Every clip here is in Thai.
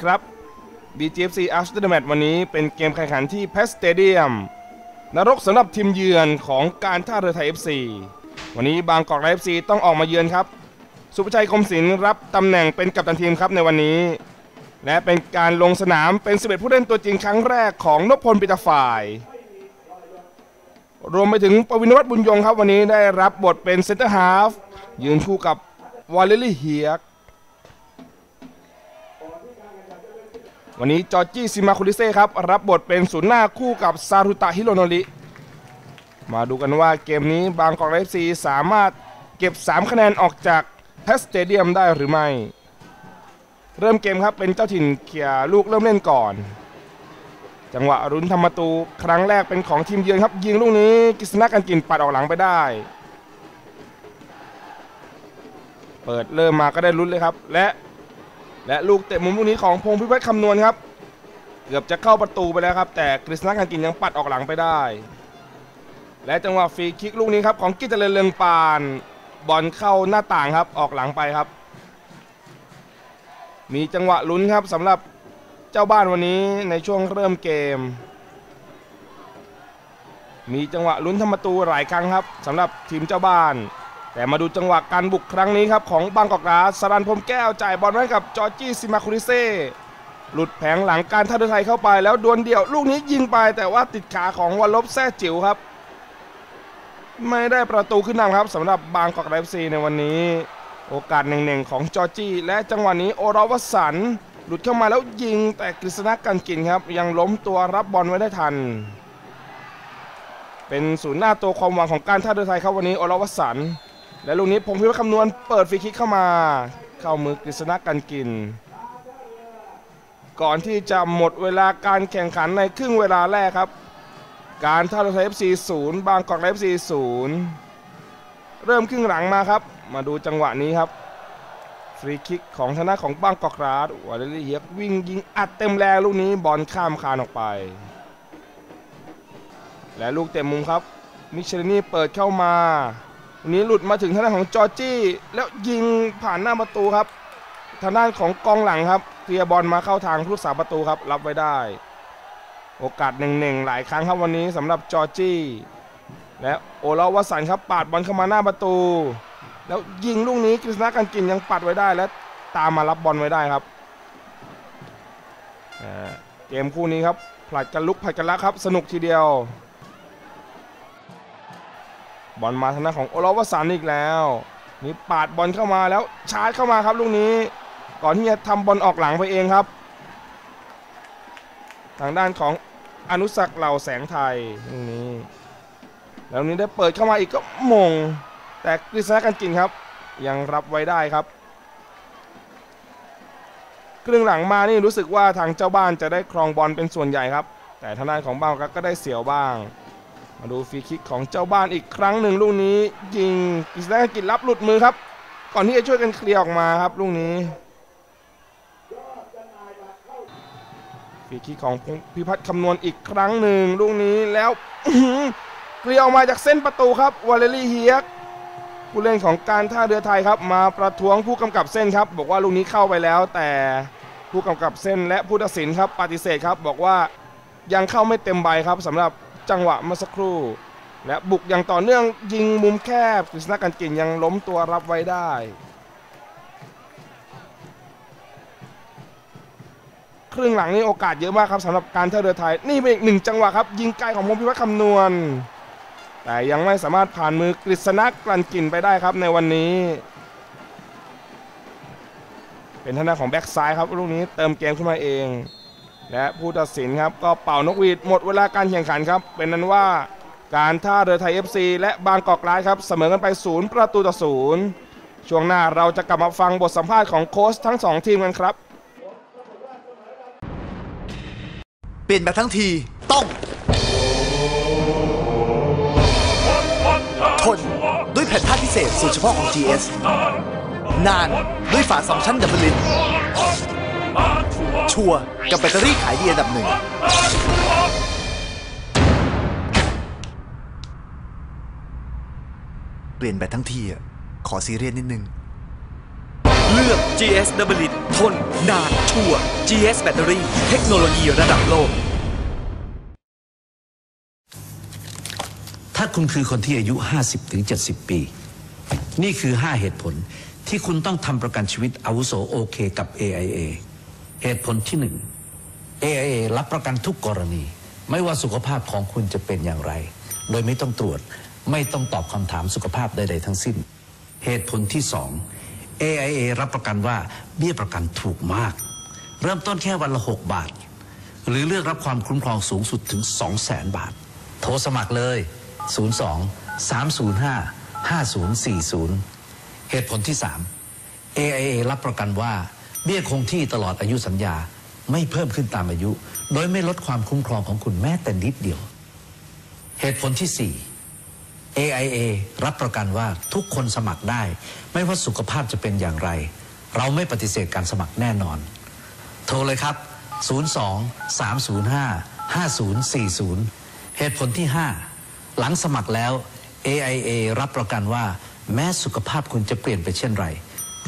วัสดีครับ BGFC After the Match วันนี้เป็นเกมแข่งขันที่ p พ s t a d i u m นรกสำหรับทีมเยือนของการท่าเรือไทย FC วันนี้บางกอกไลฟ์ซีต้องออกมาเยือนครับ สุภชัยคมศิลป์รับตำแหน่งเป็นกัปตันทีมครับในวันนี้ และเป็นการลงสนามเป็น11ผู้เล่นตัวจริงครั้งแรกของนพพลปิตาฝ่าย รวมไปถึงปวินวัฒน์บุญยงครับวันนี้ได้รับบทเป็นเซนเตอร์ฮาฟยืนคู่กับวาเลรี่เฮียก วันนี้จอร์จี้ซิมาคุริเซ่ครับรับบทเป็นศูนย์หน้าคู่กับซารุตะฮิโรโนริมาดูกันว่าเกมนี้บางกอกเอฟซีสามารถเก็บ 3 คะแนนออกจากแพสเตเดียมได้หรือไม่ เริ่มเกมครับเป็นเจ้าถิ่นเขี่ยลูกเริ่มเล่นก่อน จังหวะรุนทำประตูครั้งแรกเป็นของทีมเยือนครับ ยิงลูกนี้กิษณะกันกินปัดออกหลังไปได้ เปิดเริ่มมาก็ได้ลุ้นเลยครับ และ และลูกเตะมุมลูกนี้ของพงพิพัฒน์คำนวณครับ เกือบจะเข้าประตูไปแล้วครับ แต่กฤษณะกันกินยังปัดออกหลังไปได้ และจังหวะฟรีคิกลูกนี้ครับของกิจเจริญเรืองปาน บอลเข้าหน้าต่างครับออกหลังไปครับ มีจังหวะลุ้นครับสำหรับเจ้าบ้านวันนี้ในช่วงเริ่มเกม มีจังหวะลุ้นทำประตูหลายครั้งครับสำหรับทีมเจ้าบ้าน แต่มาดูจังหวะการบุกครั้งนี้ครับของบางกอกราสรันพรมแก้วจ่ายบอลให้กับจอร์จี้ซิมาคุริเซ่หลุดแผงหลังการท่าเรือไทยเข้าไปแล้วดวลเดี่ยวลูกนี้ยิงไปแต่ว่าติดขาของวันลบแซ่จิ๋วครับ ไม่ได้ประตูขึ้นนำครับสำหรับบางกอกไลฟ์ซีในวันนี้ โอกาสหนึ่งๆของจอร์จี้และจังหวะนี้โอรวสันหลุดเข้ามาแล้วยิงแต่กฤษณะกันกินครับ ยังล้มตัวรับบอลไว้ได้ทัน เป็นศูนย์หน้าตัวความหวังของการท่าเรือไทยครับวันนี้โอรวสัน และลูกนี้พงพิวัฒน์คำนวณเปิดฟรีคิกเข้ามา เข้ามือกฤษณะกันกิน ก่อนที่จะหมดเวลาการแข่งขันในครึ่งเวลาแรกครับ การท่าเรือไทย FC 0บางกอกไลฟ์ FC 0เริ่มครึ่งหลังมาครับ มาดูจังหวะนี้ครับ ฟรีคิกของชนะของบางกอกราดวาเลรี่เฮียกวิ่งยิงอัดเต็มแรงลูกนี้บอลข้ามคานออกไป และลูกเต็มมุมครับ มิเชลนี่เปิดเข้ามา นี้หลุดมาถึงทางด้านของจอร์จี้แล้วยิงผ่านหน้าประตูครับ ทางด้านของกองหลังครับเคลียร์บอลมาเข้าทางผู้สาประตูครับรับไว้ได้ โอกาสหนึ่งๆหลายครั้งครับวันนี้สำหรับจอร์จี้และโอลาวสันครับปาดบอลเข้ามาหน้าประตู แล้วยิงลูกนี้กฤษณะกันกินยังปัดไว้ได้และตามมารับบอลไว้ได้ครับเกมคู่นี้ครับผลัดกันลุกผลัดกันลักครับ สนุกทีเดียว บอลมาทางด้านของโอลาวสันอีกแล้วนี่ปาดบอลเข้ามาแล้วชาร์จเข้ามาครับลูกนี้ ก่อนที่จะทำบอลออกหลังไปเองครับ ทางด้านของอนุสักเหล่าแสงไทยลูกนี้ แล้วนี้ได้เปิดเข้ามาอีกก็มง แต่กฤษณะกันกินครับ ยังรับไว้ได้ครับครึ่งหลังมานี่รู้สึกว่าทางเจ้าบ้านจะได้ครองบอลเป็นส่วนใหญ่ครับ แต่ทางด้านของบ้านก็ได้เสียวบ้าง มาดูฟรีคิกของเจ้าบ้านอีกครั้งหนึ่งลูกนี้ยิงกฤษณะกันกินรับหลุดมือครับ ก่อนที่จะช่วยกันเคลียร์ออกมาครับลูกนี้ฟรีคิกของพิพัฒน์คำนวณอีกครั้งหนึ่งลูกนี้แล้วเกลียวออกมาจากเส้นประตูครับวาเลรี่เฮียกผู้เล่นของการท่าเรือไทยครับ มาประท้วงผู้กำกับเส้นครับ บอกว่าลูกนี้เข้าไปแล้วแต่ผู้กำกับเส้นและผู้ตัดสินครับปฏิเสธครับ บอกว่ายังเข้าไม่เต็มใบครับสำหรับ จังหวะเมื่อสักครู่และบุกอย่างต่อเนื่องยิงมุมแคบกฤษณกันกิ่งยังล้มตัวรับไว้ได้ ครึ่งหลังนี่โอกาสเยอะมากครับสำหรับการท่าเรือไทย นี่เป็นอีกหนึ่งจังหวะครับ ยิงไกลของพงพิวัฒน์คำนวณ แต่ยังไม่สามารถผ่านมือกฤษณกลั่นกลิ่นไปได้ครับในวันนี้ เป็นท่านาของแบ็กซ้ายครับลูกนี้เติมเกมขึ้นมาเอง และผู้ตัดสินครับก็เป่านกหวีดหมดเวลาการแข่งขันครับ เป็นนั้นว่าการท่าเรือไทย FC และบางกอกร้ายครับเสมอกันไปศูนย์ประตูต่อศูนย์ช่วงหน้าเราจะกลับมาฟังบทสัมภาษณ์ของโค้ชทั้งสองทีมกันครับ เปลี่ยนแบบทั้งทีต้องทนด้วยแผ่นผ้าพิเศษสูตรเฉพาะของ GS นานด้วยฝาสองชั้นดับเบิลลิน ชัวร์กับแบตเตอรี่ขายดีอันดับหนึ่ง เปลี่ยนแบตทั้งทีอะขอซีเรียสนิดนึง เลือก GS ดับเบิลลินทน นาน ชัวร์ GS แบตเตอรี่เทคโนโลยีระดับโลก ถ้าคุณคือคนที่อายุ 50 ถึง 70 ปี นี่คือ 5 เหตุผลที่คุณต้องทำประกันชีวิตอาวุโสโอเคกับ AIA เหตุผลที่1 AIA รับประกันทุกกรณี ไม่ว่าสุขภาพของคุณจะเป็นอย่างไร โดยไม่ต้องตรวจ ไม่ต้องตอบคำถามสุขภาพใด ๆ ทั้งสิ้น เหตุผลที่2 AIA รับประกันว่าเบี้ยประกันถูกมาก เริ่มต้นแค่วันละ 6 บาท หรือเลือกรับความคุ้มครองสูงสุดถึง 200,000บาท โทรสมัครเลย 02 305 5040 เหตุผลที่ 3 AIA รับประกันว่า เบี้ยคงที่ตลอดอายุสัญญาไม่เพิ่มขึ้นตามอายุ โดยไม่ลดความคุ้มครองของคุณแม้แต่นิดเดียว เหตุผลที่ 4 AIA รับประกันว่าทุกคนสมัครได้ ไม่ว่าสุขภาพจะเป็นอย่างไร เราไม่ปฏิเสธการสมัครแน่นอน โทรเลยครับ 02 305 5040 เหตุผลที่ 5 หลังสมัครแล้ว AIA รับประกันว่า แม้สุขภาพคุณจะเปลี่ยนไปเช่นไร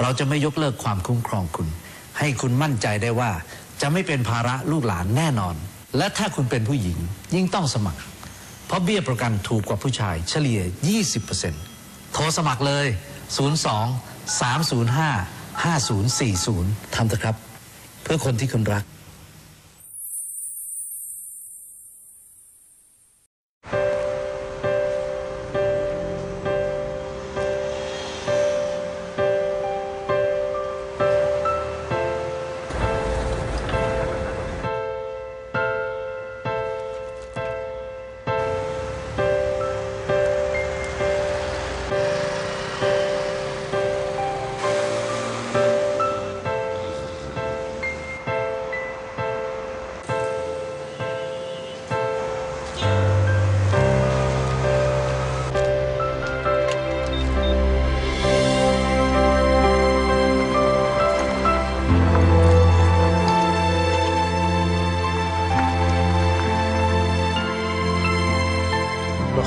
เราจะไม่ยกเลิกความคุ้มครองคุณ ให้คุณมั่นใจได้ว่า จะไม่เป็นภาระลูกหลานแน่นอน และถ้าคุณเป็นผู้หญิงยิ่งต้องสมัคร เพราะเบี้ยประกันถูกกว่าผู้ชายเฉลี่ย 20%โทรสมัครเลย 02 305 5040ทำเถอะครับ เพื่อคนที่คุณรัก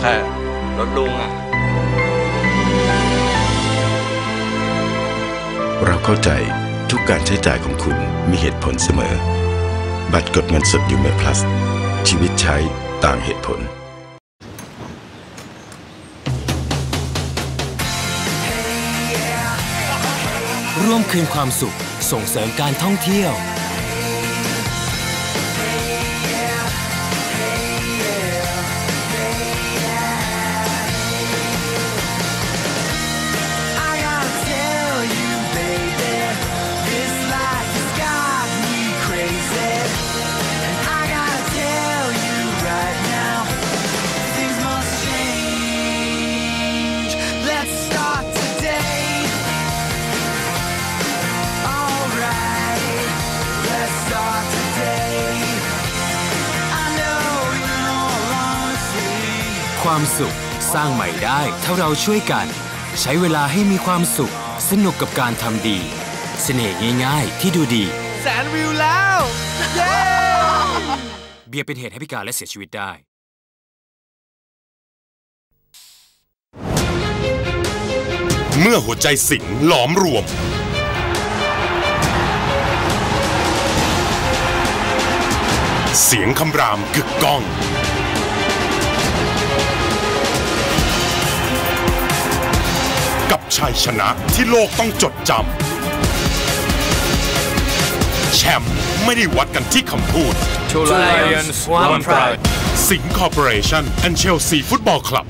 ใครรถลุงอะ เราเข้าใจทุกการใช้จ่ายของคุณมีเหตุผลเสมอ บัตรกดเงินสดยูเม plus ชีวิตใช้ต่างเหตุผลร่วมคืนความสุขส่งเสริมการท่องเที่ยว ความสุข สร้างใหม่ได้ถ้าเราช่วยกัน ใช้เวลาให้มีความสุข สนุกกับการทำดี เสน่ห์ง่ายๆ ที่ดูดี แสนวิวแล้ว เย้เบียร์เป็นเหตุให้พิการและเสียชีวิตได้เมื่อหัวใจสิงหลอมรวม เสียงคำรามกึกก้อง ชัยชนะที่โลกต้องจดจำ แชมป์ไม่ได้วัดกันที่คำพูด Two Lions One Pride สิงห์คอร์ปอเรชั่นแอนเชลซีฟุตบอลคลับ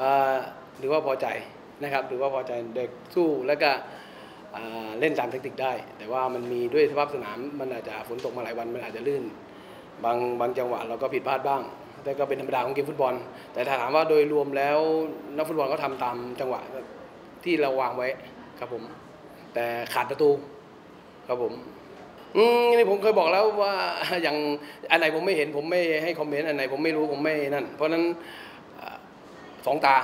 อ่าถือว่าพอใจนะครับถือว่าพอใจเด็กสู้แล้วก็อ่าเล่นตามเทคนิคได้ แต่ว่ามันมีด้วยสภาพสนามมันอาจจะฝนตกมาหลายวันมันอาจจะลื่น บางบางจังหวะเราก็ผิดพลาดบ้าง แต่ก็เป็นธรรมดาของเกมฟุตบอล แต่ถ้าถามว่าโดยรวมแล้วนักฟุตบอลก็ทำตามจังหวะที่เราวางไว้ครับผม แต่ขาดประตูครับผมอืมนี่ผมเคยบอกแล้วว่าอย่างอันไหนผมไม่เห็นผมไม่ให้คอมเมนต์อันไหนผมไม่รู้ผมไม่นั่น เพราะฉะนั้นสองตา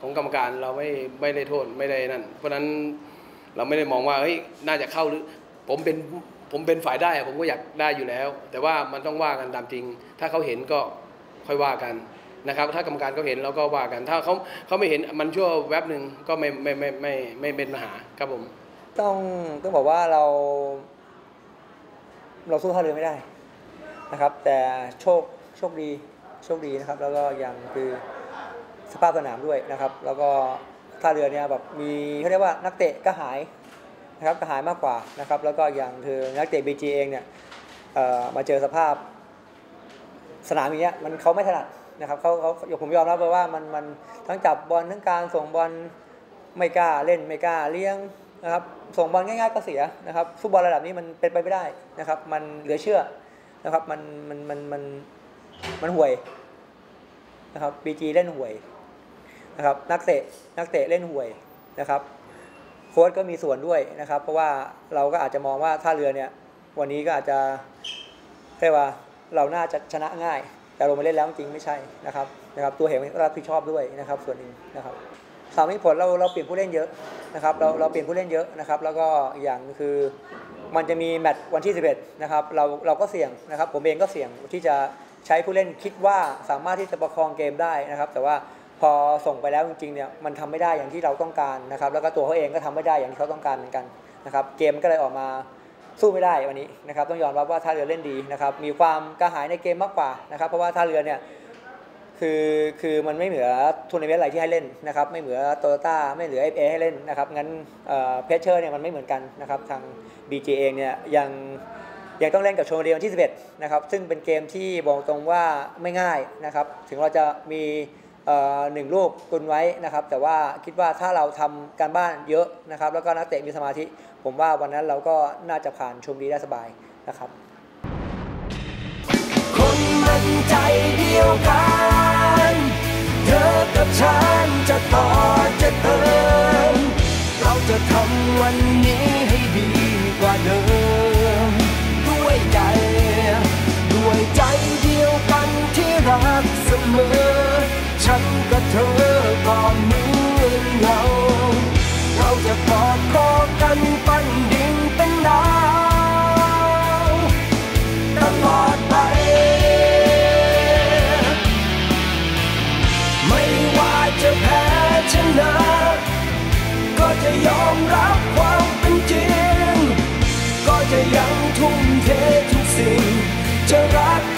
ของกรรมการเราไม่ไม่ได้โทษไม่ได้นั่น เพราะฉะนั้นเราไม่ได้มองว่าเฮ้ยน่าจะเข้าหรือผมเป็นผมเป็นฝ่ายได้ผมก็อยากได้อยู่แล้ว แต่ว่ามันต้องว่ากันตามจริง ถ้าเขาเห็นก็ ค่อยว่ากันนะครับ ถ้ากรรมการเขาเห็นเราก็ว่ากัน ถ้าเขาเขาไม่เห็นมันชั่วแวบหนึ่งก็ไม่ไม่ไม่ไม่ไม่ไม่เป็นปัญหาครับผม ต้องต้องบอกว่าเรา เราสู้ท่าเรือไม่ได้นะครับ แต่โชคโชคดีโชคดีนะครับ แล้วก็อย่างคือสภาพสนามด้วยนะครับ แล้วก็ท่าเรือเนี่ยแบบมีเขาเรียกว่านักเตะก็หายนะครับก็หายมากกว่านะครับ แล้วก็อย่างคือนักเตะบีจีเองเนี่ยมาเจอสภาพ สนามอย่างเงี้ยมันเขาไม่ถนัดนะครับเขาเขาผมยอมรับเลยว่ามันมันทั้งจับบอลทั้งการส่งบอลไม่กล้าเล่นไม่กล้าเลี้ยงนะครับส่งบอลง่ายๆก็เสียนะครับฟุตบอลระดับนี้มันเป็นไปไม่ได้นะครับ มันเหลือเชื่อนะครับมันมันมันมันมันห่วยนะครับบีจีเล่นห่วยนะครับนักเตะนักเตะเล่นห่วยนะครับโค้ชก็มีส่วนด้วยนะครับ เพราะว่าเราก็อาจจะมองว่าท่าเรือเนี่ยวันนี้ก็อาจจะเรียกว่า เราน่าจะชนะง่าย แต่ลงมาเล่นแล้วจริงๆไม่ใช่นะครับนะครับตัวเหงรับผิดชอบด้วยนะครับ ส่วนหนึ่งนะครับสามผลเราเราเปลี่ยนผู้เล่นเยอะนะครับเราเราเปลี่ยนผู้เล่นเยอะนะครับ แล้วก็อย่างคือมันจะมีแมตช์วันที่ 11นะครับเราเราก็เสี่ยงนะครับ ผมเองก็เสี่ยงที่จะใช้ผู้เล่นคิดว่าสามารถที่จะประคองเกมได้นะครับ แต่ว่าพอส่งไปแล้วจริงๆเนี่ยมันทำไม่ได้อย่างที่เราต้องการนะครับ แล้วก็ตัวเขาเองก็ทำไม่ได้อย่างที่เขาต้องการเหมือนกันนะครับ เกมก็เลยออกมา สู้ไม่ได้วันนี้นะครับต้องยอมรับว่าท่าเรือเล่นดีนะครับมีความกระหายในเกมมากกว่านะครับเพราะว่าท่าเรือเนี่ยคือคือมันไม่เหมือทัวร์นาเมนต์อะไรที่ให้เล่นนะครับไม่เหมือโตโยต้าไม่เหลือ FA ให้เล่นนะครับงั้นเพชเชอร์เนี่ยมันไม่เหมือนกันนะครับทาง BJ เองเนี่ยยังยังต้องเล่นกับชมบุรีวันที่ 11นะครับซึ่งเป็นเกมที่บอกตรงว่าไม่ง่ายนะครับถึงเราจะมีเอ่อหนึ่งลูกตุนไว้นะครับแต่ว่าคิดว่าถ้าเราทำการบ้านเยอะนะครับแล้วก็นักเตะมีสมาธิ ผมว่าวันนั้นเราก็น่าจะผ่านชมบุรีได้สบายนะครับ คนมันใจเดียวกัน เธอกับฉันจะต่อจะเติม เราจะทำวันนี้ให้ดีกว่าเดิม ด้วยใจ ด้วยใจเดียวกันที่รักเสมอ ฉันกับเธอก็เหมื